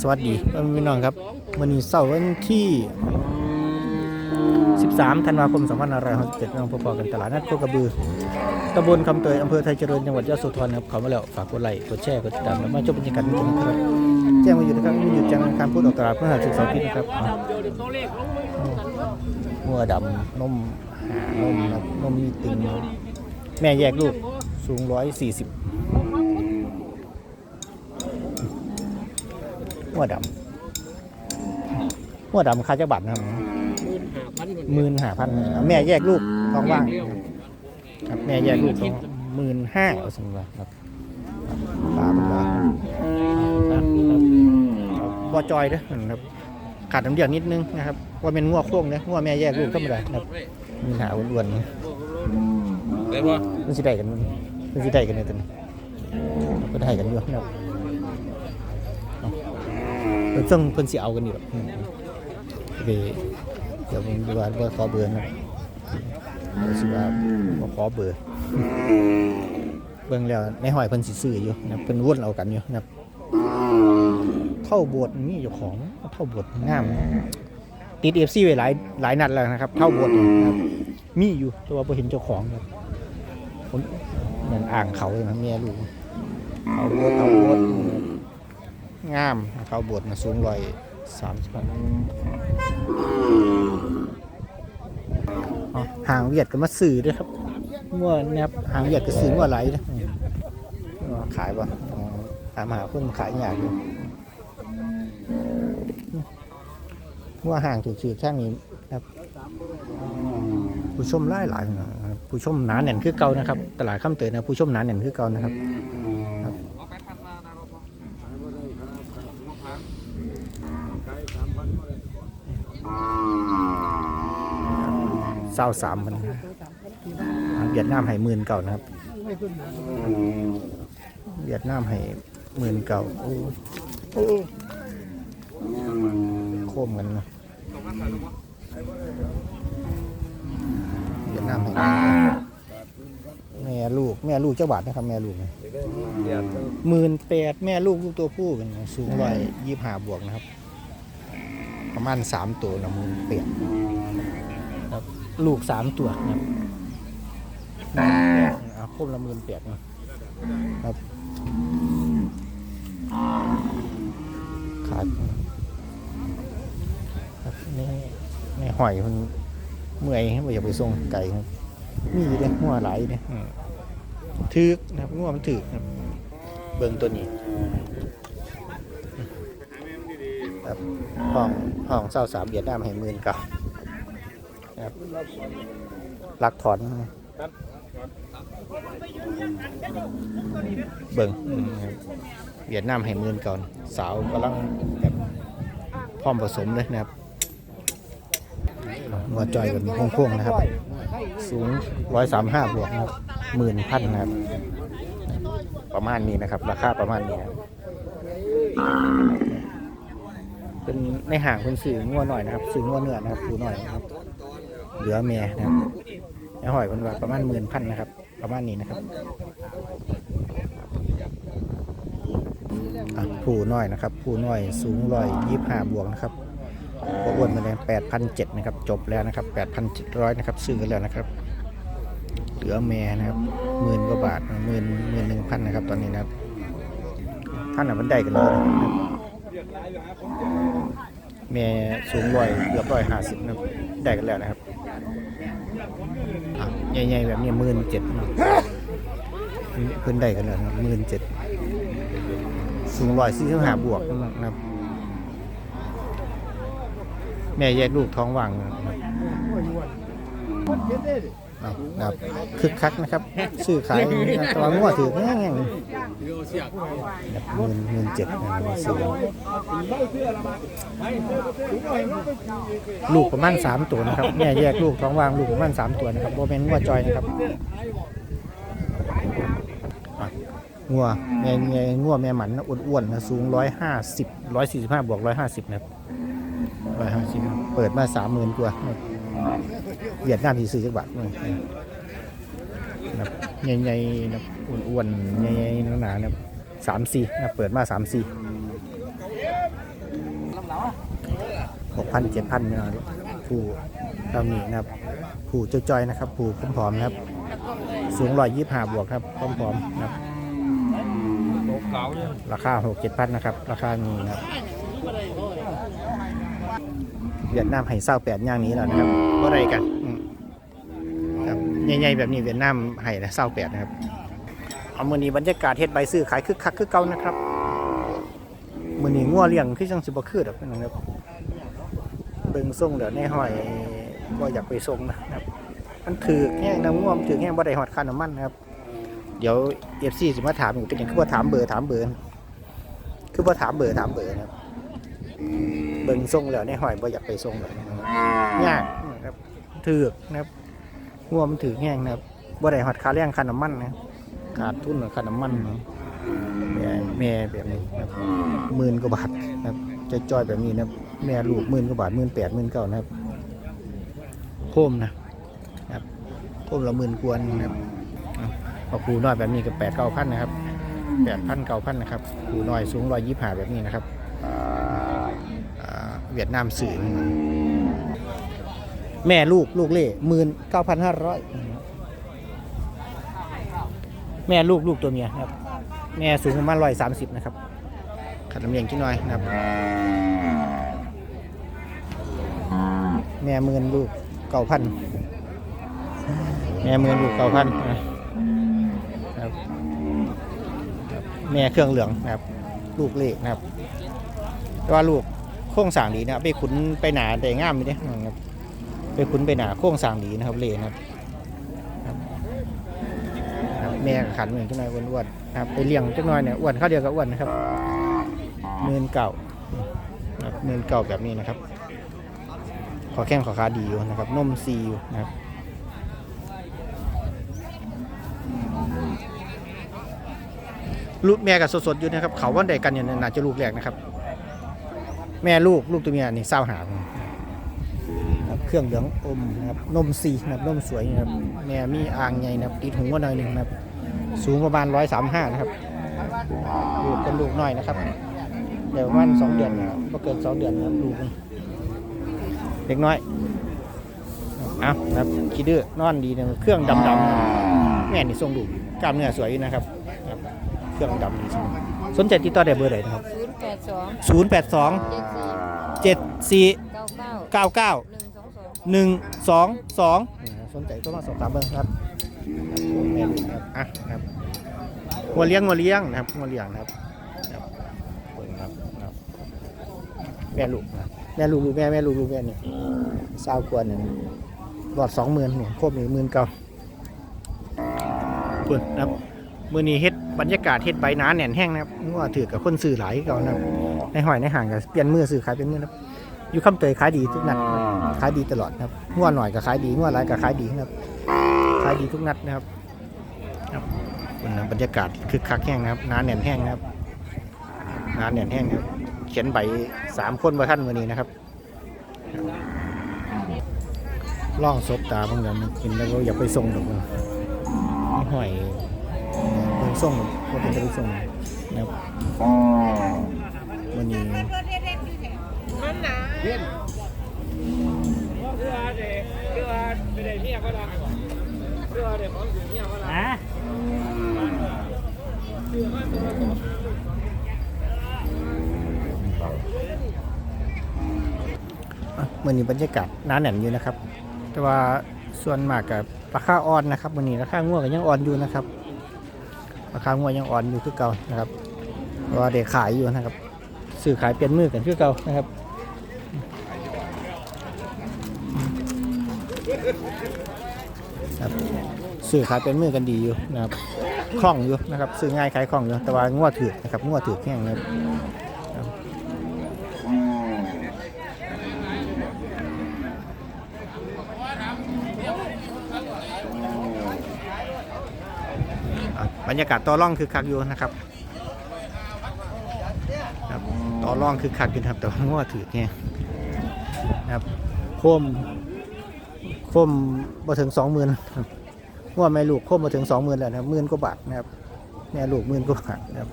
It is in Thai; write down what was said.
สวัสดีพี่น้องครับวันนี้เสาร์วันที่ 13 ธันวาคม 2567น้องพบกันตลาดนัดโคกระบือตำบลคำเตยอำเภอไทยเจริญจังหวัดยะโสธรครับเขามาแล้วฝากกดไลค์กดแชร์กดติดตามแล้วมาชมบรรยากาศกันนะครับแจ้งมาอยู่นะครับมีหยุดจังการพูดออกตลาดเพื่อหาจุดเสาร์อาที่นะครับอ๋อหัวดำนมหานมนะครับนมมีติงแม่แยกลูกสูง140 หัวดำหัวดำค่าจะบัตรนะครับหมื่นห้าพันหมื่นห้าพันแม่แยกลูกท้องว่างครับแม่แยกลูกท้องหมื่นห้าเอาสมมติว่าครับปลาเป็นว่าบัวจอยเด้อนะครับขาดน้ำเดือดนิดนึงนะครับ ว่าเป็นงัวโค้งเด้องัวแม่แยกลูกธรรมดาครับมีหาอ้วนได้ป่ะๆมันสิได้กันมันมันสิได้กันในตัวนี้ก็ได้กันอยู่นะครับเอา เพิ่นซึ่งเพิ่นสิเอากันอยู่หรอกอืมเดี๋ยวเดี๋ยวผมดูว่าว่าขอเบอร์นะครับรู้สึกว่าบ่ขอเบอร์เบิ่งแล้วในหอยเพิ่นสิซื้ออยู่นะเพิ่นวนเอากันอยู่นะเท่าบดมีเจ้าของเท่าโบดงามติด FC ไว้หลายหลายนัดแล้วนะครับ เท่าบดนี่นะครับมีอยู่แต่ว่าบ่เห็นเจ้าของครับเหมือนอ่างเขาเลยนะเมียลูกเท่าบดเท่าบด งามเท่าโบดนะสูงร้อยสามสิบอ๋อหางเวียดก็มาสื่อด้วยครับมั่วนะครับหางเวียดก็สื่อมั่วไหลนะอืมอ๋อขายป่ะอ๋อตามหาคนขายอย่างอยู่มั่วห่างถูกสื่อแค่นี้ครับผู้ชมไล่หลายนะครับผู้ชมหนาแน่นคือเก่านะครับ ตลาดข้ามเตยนะผู้ชมหนาแน่นคือเก่านะครับ เศร้าสามพันเวียดนามให้หมื่นเก่านะครับเวียดนามให้หมื่นเก่าโอ้โอ้โคมกันนะเวียดนามให้แม่ลูกแม่ลูกเจ้าบาทนะครับ แม่ลูกหมื่นแปดแม่ลูกลูกตัวผู้กันนสูงร้อยยี่ห้าบวกนะครับ ประมาณสามตัวนะหมื่นแปด ลูกสามตัวนะครับเอาคมละหมื่นแปดนะครับขาดครับนี่นี่หอยมันเมื่อยครับอย่าไปส่งไก่ครับมีเลยหัวไหลเนี่ยอืมถึกนะครับงัวมันถึกนะครับ เบิ่งตัวนี้ครับห้องห้องเศร้าสามเบียดน้ำให้หมื่นเก่า นะครับลักถอนนะครับเบิ่งอืมครับเบียดน้ำให้หมื่นเก่าสาวกำลังแบบพร้อมผสมเลยนะครับหัวจอยกันโค้งๆนะครับ สูงร้อยสามห้าบวกนะครับหมื่นพันนะครับ ประมาณนี้นะครับ ราคาประมาณนี้ครับเป็นในห่างเป็นสื่องัวหน่อยนะครับสื่องัวเนื้อนะครับผูหน่อยนะครับ เหลือเมียนะครับหอยเป็นว่าประมาณหมื่นพันนะครับ ประมาณนี้นะครับผู้น้อยนะครับ ผู้น้อยสูงร้อยยี่ห้าบวกนะครับก็อ้วนมาเลยแปดพันเจ็ดนะครับ จบแล้วนะครับแปดพันเจ็ดร้อยนะครับ ซื้อกันแล้วนะครับ เหลือแม่นะครับหมื่นกว่าบาทหมื่นหมื่นหนึ่งพันนะครับ ตอนนี้นะครับท่านอะมันได้กันแล้วนะครับแม่สูงร้อยเกือบร้อยห้าสิบนะได้กันแล้วนะครับ ใหญ่ๆแบบนี้หมื่นเจ็ดเพิ่นได้กันแล้วหมื่นเจ็ดสูงร้อยสี่สิบห้าบวกนะครับ แม่แยกลูกท้องว่างนะครับ นะครับคึกคักนะครับซื้อขายนะแตัวางัวถือแง่งๆแบบเงินเงินเจ็ดนะครับซื้อลูกประมาณสามตัวนะครับแม่แยกลูกท้องว่างลูกประมาณสามตัวนะครับโบเป็นงัวจอยนะครับอะงัวแม่แม่งัวแม่หมันนะอ้วนๆนะสูงร้อยห้าสิบร้อยสี่สิบห้าบวกร้อยห้าสิบนะครับร้อยห้าสิบเปิดมาสามหมื่นกว่า เวียดนามที่ซื้อจักบาทนะครับใหญ่ๆนะอ้วนๆใหญ่ๆหนาๆนะสามสี่นะเปิดมาสามสี่หกพันเจ็ดพันพี่น้องผู้เรานี่นะครับ ผู้จอยๆนะครับ ผู้ผอมๆนะครับ สูงร้อยยี่ห้าบวกครับผอมๆนะครับโตเก่าเนี่ยราคาหกเจ็ดพันนะครับ ราคานี้นะครับเวียดนามให้เศร้าแปดอย่างนี้แล้วนะครับว่าไรกันอืมครับ ใหญ่ๆแบบนี้เวียดนามให้นะเศร้าแปดนะครับ เอามือนี้บรรยากาศเฮ็ดใบซื้อขายคึกคักคึกเก่านะครับมือนี้งัวเลี้ยงคือจังสิบ่คือดอกพี่น้องครับเบิ่งส่งเดี๋ยวในห้อยบ่อยากไปส่งนะครับ มันถือแห้งน้ำง่วมถือแห้งบ่ได้ฮอดค่าน้ำมันนะครับ เดี๋ยว FC สิมาถามอีกเป็นหยังคือบ่ถามเบอร์ถามเบอร์คือบ่ถามเบอร์ถามเบอร์นะครับ เบิ่งทรงแล้วในหอยบ่อยากไปทรงเลยนะครับยากนะครับถือนะครับ ง่วมนถือแห้งนะครับบ่ได้ฮอดค่าแรงค่าน้ำมันนะครับขาดทุนค่าน้ำมันนะแม่แม่แบบนี้นะครับหมื่นกว่าบาทนะครับจะจอยๆแบบนี้นะครับแม่ลูกหมื่นกว่าบาทหมื่นแปดหมื่นเก้านะครับโคมนะครับโคมละหมื่นกวนนะครับเอาเอาครูน้อยแบบนี้ก็แปดเก้าพันนะครับแปดพันเก้าพันนะครับครูน้อยสูงร้อยยี่สิบห้าแบบนี้นะครับอ่าเวียดนามสื่อ แม่ลูกลูกเล่หมื่นเก้าพันห้าร้อยแม่ลูกลูกตัวเมียครับ แม่สูงประมาณร้อยสามสิบนะครับขัดลำเลียงกินหน่อยนะครับ แม่หมื่นลูกเก้าพันแม่หมื่นลูกเก้าพันนะครับแม่เครื่องเหลืองนะครับ ลูกเล่นะครับแต่ว่าลูกโค้งสางดีนะไปขุนไปหนาแต่งามไม่ได้นะครับ ไปขุนไปหนาโค้งสางดีนะครับเลนะครับครับแม่ก็ขันเหมือนจังหน่อยอ้วนๆนะครับไปเลี้ยงจังหน่อยเนี่ยอ้วนข้าเดียวกับอ้วนนะครับเมือนเก่าครับเมือนเก่าแบบนี้นะครับ ขอแข้งขอขาดีอยู่นะครับนมซีอยู่นะครับลูกแม่กับสดๆอยู่นะครับ เขาวันใดกันเนี่ยน่าจะลูกแรกนะครับ แม่ลูกลูกตัวเมียนี่เศร้าหา เครื่องเหลืองอมนะครับนมซีนะครับนมสวยนะครับแม่มีอ่างใหญ่นะครับติดหูว่าหน่อยหนึ่งนะครับ สูงประมาณร้อยสามห้านะครับลูกเป็นลูกน้อยนะครับเดี๋ยวประมาณสองเดือนนะครับก็เกินสองเดือนนะครับลูกมันเด็กน้อยเอะนะครับคิดดื้อนอนดีนะเครื่องดำๆแม่นี่ทรงลูกกล้ามเนื้อสวยอยู่นะครับครับเครื่องดำดีสนใจติดต่อได้เบอร์ไหนนะครับศูนย์แปดสอง082เจ็ดสี่74เก้าเก้า99 หนึ่งสองสอง122สนใจก็มาสอบถามเบิ่งครับแม่ลูกครับอะครับงัวเลี้ยงงัวเลี้ยงนะครับงัวเลี้ยงนะครับครับเบิ่งครับครับแม่ลูกนะแม่ลูกลูกแม่แม่ลูกลูกแม่นี่สาวกว่าหนึ่งหลอดสองหมื่นนี่ครบนี่หมื่นเก้าเพิ่นนะครับมื้อนี้เฮ็ดบรรยากาศเฮ็ดใบหนาแน่นแห้งนะครับงัวถือกับคนซื้อหลายคือเก่านะครับในหอยในห่างก็เปลี่ยนมือซื้อขายเป็นมือนะครับ อยู่คำเตยขายดีทุกนัดครับขายดีตลอดครับงัวหน่อยก็ขายดีงัวหลายก็ขายดีครับขายดีทุกนัดนะครับครับวันนั้นบรรยากาศคึกคักแห้งนะครับหนาแน่นแห้งนะครับหนาแน่นแห้งครับ เขียนใบสามคนมาท่านวันนี้นะครับล่องซบตาบางอย่างมันกินแล้วก็อย่าไปส่งดอกมันไม่ห่อยเพิ่งส่งก็เป็นจะไปส่งนะครับวันนี้ เพื่อนเพื่อเด็กเพื่อไปได้เมียก็ได้เพื่อเด็กของอยู่เมียก็ได้อะมื่อนี้บรรยากาศหน้าแน่นอยู่นะครับ แต่ว่าส่วนมากกับราคาอ่อนนะครับวันนี้ราคาง่วก็ยังอ่อนอยู่นะครับ ราคาง่วยังอ่อนอยู่คือเก่านะครับเพราะว่าเด็กขายอยู่นะครับ ซื้อขายเปลี่ยนมือกันคือเก่านะครับครับซื้อขายเป็นมือกันดีอยู่นะครับคล่องอยู่นะครับซื้อง่ายขายคล่องอยู่แต่ว่าง่วถือนะครับง่วถือแห้งนะครับบรรยากาศต่อร่องคือคักอยู่นะครับ ต่อร่องคือคักอยู่นครับแต่ว่าง้อถือเงี้ยนะครับโคมโคมมาถึงสองหมื่นง้อแม่ลูกโคมมาถึงสองหมื่นแล้วนะครับหมื่นกว่าบาทนะครับแม่ลูกหมื่นกว่าบาทนะครับ